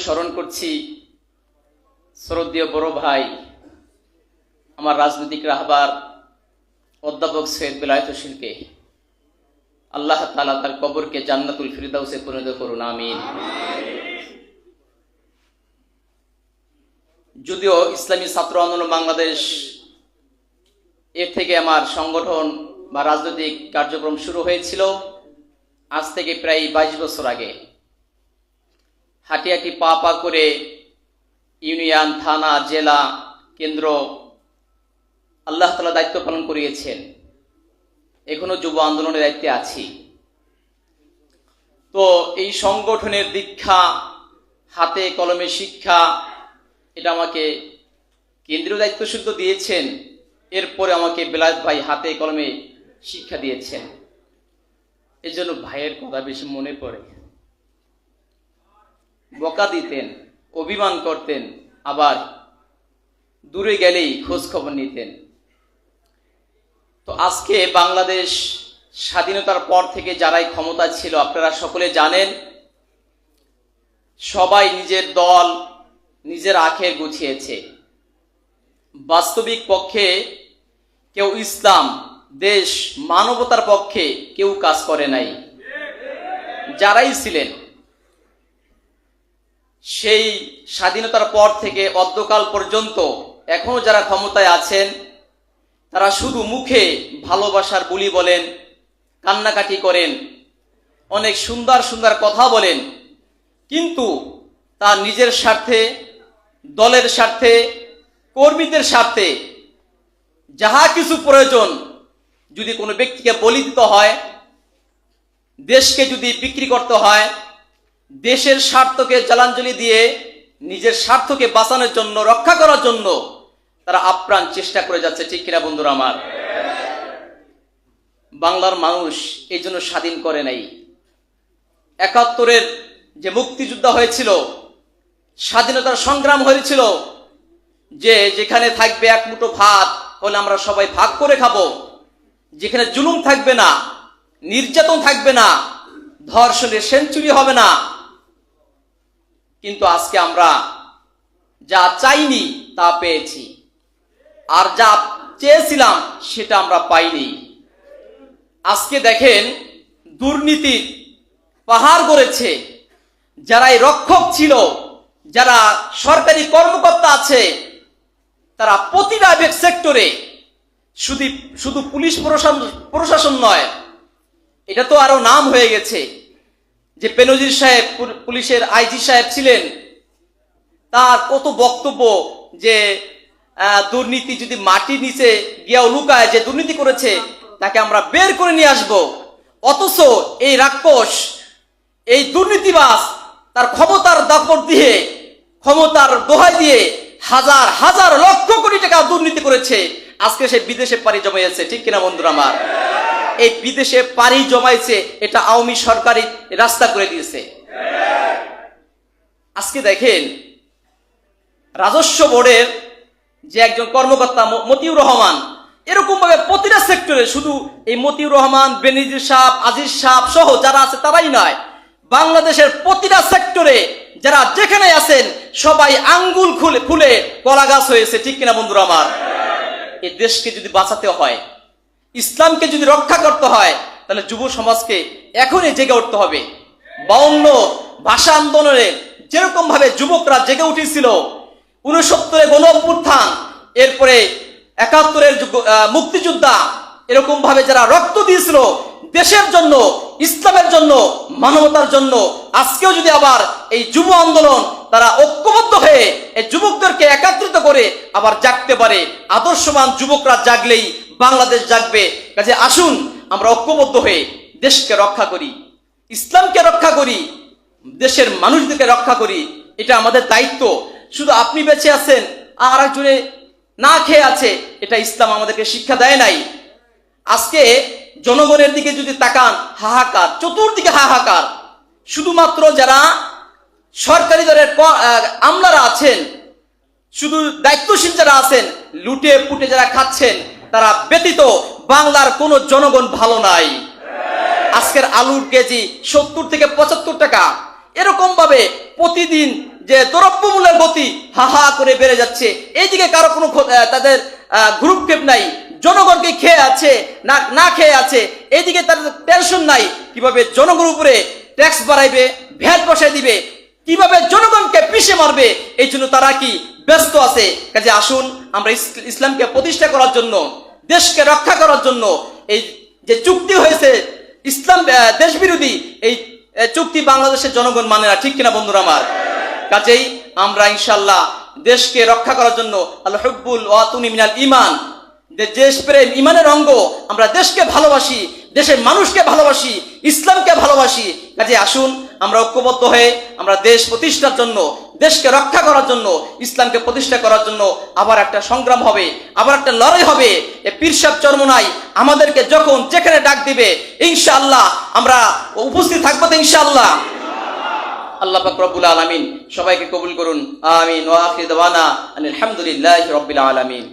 স্মরণ করছি শ্রদ্ধীয় বড় ভাই, আমার রাজনৈতিক রাহবার অধ্যাপক সৈয়দ বেলায়ত হোসেনকে। আল্লাহ তালা তার কবরকে জান্নাতুল ফিরদাউসে পরিণত করুন, আমিন। যদিও ইসলামী ছাত্র আন্দোলন বাংলাদেশ, এর থেকে আমার সংগঠন বা রাজনৈতিক কার্যক্রম শুরু হয়েছিল, আজ থেকে প্রায় বাইশ বছর আগে। হাঁটি হাঁটি পা পা করে ইউনিয়ন, থানা, জেলা, কেন্দ্র আল্লাহ তালা দায়িত্ব পালন করিয়েছেন। এখনও যুব আন্দোলনের দায়িত্বে আছি। তো এই সংগঠনের দীক্ষা, হাতে কলমে শিক্ষা, এটা আমাকে কেন্দ্রীয় দায়িত্ব শুদ্ধ দিয়েছেন, এরপরে আমাকে বেলায়েত ভাই হাতে কলমে শিক্ষা দিয়েছেন। এজন্য ভাইয়ের কথা বেশি মনে পড়ে। বকা দিতেন, অভিমান করতেন, আবার দূরে গেলেই খোঁজ খবর নিতেন। তো আজকে বাংলাদেশ স্বাধীনতার পর থেকে যারাই ক্ষমতা ছিল, আপনারা সকলে জানেন, সবাই নিজের দল, নিজের আখের গুছিয়েছে। বাস্তবিক পক্ষে কেউ ইসলাম, দেশ, মানবতার পক্ষে কেউ কাজ করে নাই। যারাই ছিলেন সেই স্বাধীনতার পর থেকে অদ্যকাল পর্যন্ত এখনও যারা ক্ষমতায় আছেন, তারা শুধু মুখে ভালোবাসার বুলি বলেন, কান্নাকাটি করেন, অনেক সুন্দর সুন্দর কথা বলেন, কিন্তু তার নিজের স্বার্থে, দলের স্বার্থে, কর্মীদের স্বার্থে যাহা কিছু প্রয়োজন, যদি কোনো ব্যক্তিকে বলি দিতে হয়, দেশকে যদি বিক্রি করতে হয় দেশের স্বার্থকে জলাঞ্জলি দিয়ে নিজের স্বার্থকে বাঁচানোর জন্য, রক্ষা করার জন্য তারা আপ্রাণ চেষ্টা করে যাচ্ছে, ঠিক কিনা বন্ধুরা আমার? বাংলার মানুষ এই জন্য স্বাধীন করে নাই। একাত্তরের যে মুক্তিযুদ্ধ হয়েছিল, স্বাধীনতার সংগ্রাম হয়েছিল, যে যেখানে থাকবে এক মুঠো ভাত, হলে আমরা সবাই ভাগ করে খাব। যেখানে জুলুম থাকবে না, নির্যাতন থাকবে না, ধর্ষণের সেঞ্চুরি হবে না। কিন্তু আজকে আমরা যা চাইনি তা পেয়েছি। আর যা চেয়েছিলাম সেটা আমরা পাইনি। আজকে দেখেন দুর্নীতির পাহাড় গড়েছে। যারা এই রক্ষক ছিল, যারা সরকারি কর্মকর্তা আছে, তারা প্রতিটা সেক্টরে শুধু শুধু পুলিশ প্রশাসন প্রশাসন নয়, এটা তো আরও নাম হয়ে গেছে। যে পেনজির সাহেব পুলিশের আইজি সাহেব ছিলেন, তার কত বক্তব্য যে দুর্নীতি যদি মাটির নিচে গিয়াও লুকায়, যে দুর্নীতি করেছে, তাকে আমরা বের করে নিয়ে আসব। অথচ এই রাক্ষস, এই দুর্নীতিবাস তার ক্ষমতার দাপট দিয়ে, ক্ষমতার দোহাই দিয়ে হাজার হাজার লক্ষ কোটি টাকা দুর্নীতি করেছে। আজকে সে বিদেশে পাড়ি জমাইছে ঠিক কিনা বন্ধুরা আমার? এই বিদেশে পাড়ি জমাইছে, এটা আওয়ামী সরকারি রাস্তা করে দিয়েছে। আজকে দেখেন, রাজস্ব বোর্ডের যে একজন কর্মকর্তা মতিউর রহমান এরকম ভাবে প্রতিটা সেক্টরে শুধু এই মতিউর রহমান বেনিজির সাহ আজিজ সাহ সহ যারা আছে তারাই নয়, বাংলাদেশের প্রতিটা সেক্টরে যারা যেখানে আছেন, সবাই আঙ্গুল খুলে ফুলে কলা গাছ হয়েছে, ঠিক কিনা বন্ধুরা আমার? এই দেশকে যদি বাঁচাতে হয় ইসলামকে যদি রক্ষা করতে হয়, তাহলে যুব সমাজকে এখনই জেগে উঠতে হবে। বাউন্ন ভাষা আন্দোলনে যেরকম ভাবে যুবকরা জেগে উঠেছিল উনসত্তরে গণ অভ্যুত্থান এরপরে একাত্তরের মুক্তিযোদ্ধা এরকম ভাবে যারা রক্ত দিয়েছিল, দেশের জন্য, ইসলামের জন্য, মানবতার জন্য, আজকেও যদি আবার এই যুব আন্দোলন তারা ঐক্যবদ্ধ হয়ে এই যুবকদেরকে একাত্রিত করে আবার জাগতে পারে, আদর্শবান যুবকরা জাগলেই বাংলাদেশ জাগবে। কাজে আসুন, আমরা ঐক্যবদ্ধ হয়ে দেশকে রক্ষা করি, ইসলামকে রক্ষা করি, দেশের মানুষদেরকে রক্ষা করি, এটা আমাদের দায়িত্ব। শুধু আপনি বেঁচে আছেন, আর একজনে না খেয়ে আছে, এটা ইসলাম আমাদেরকে শিক্ষা দেয় নাই। আজকে জনগণের দিকে যদি তাকান, হাহাকার, চতুর্দিকে হাহাকার। শুধুমাত্র যারা সরকারি দলের আমলারা আছেন, শুধু দায়িত্বশীল যারা আছেন লুটে পুটে যারা খাচ্ছেন তারা ব্যতীত বাংলার কোনো জনগণ ভালো নাই। আজকের আলুর কেজি সত্তর থেকে পঁচাত্তর টাকা। এরকম ভাবে প্রতিদিন যে দ্রব্যমূল্যের গতি হা হা করে বেড়ে যাচ্ছে, এইদিকে কারও কোনো তাদের গ্রুপক্ষেপ নাই। জনগণকে খেয়ে আছে, না না খেয়ে আছে, এইদিকে তাদের টেনশন নাই। কীভাবে জনগণের উপরে ট্যাক্স বাড়াইবে, ভ্যাট বসাই দিবে, কীভাবে জনগণকে পিষে মারবে, এই জন্য তারা কি ব্যস্ত আছে। কাজে আসুন, আমরা ইসলামকে প্রতিষ্ঠা করার জন্য, দেশকে রক্ষা করার জন্য এই যে চুক্তি হয়েছে, ইসলাম দেশ বিরোধী এই চুক্তি বাংলাদেশের জনগণ মানে না। ঠিক কিনা বন্ধুরা আমার? কাজেই আমরা ইনশাল্লাহ দেশকে রক্ষা করার জন্য আল্লাহ হব্বুল ওয়াতুনি মিনাল ইমান দেশ প্রেম ইমানের অঙ্গ, আমরা দেশকে ভালোবাসি, দেশের মানুষকে ভালোবাসি, ইসলামকে ভালোবাসি। কাজে আসুন, আমরা ঐক্যবদ্ধ হয়ে আমরা দেশ প্রতিষ্ঠার জন্য দেশকে রক্ষা করার জন্য, ইসলামকে প্রতিষ্ঠা করার জন্য আবার একটা সংগ্রাম হবে, আবার একটা লড়াই হবে। এ পীরসাব চরমনাই আমাদেরকে যখন যেখানে ডাক দিবে, ইনশাআল্লাহ আমরা উপস্থিত থাকব তো ইনশাআল্লাহ। আল্লাহ পাক রব্বুল আলামিন সবাইকে কবুল করুন। আমিন। ওয়া আখির দাওয়ানা আলহামদুলিল্লাহি রাব্বিল আলামিন।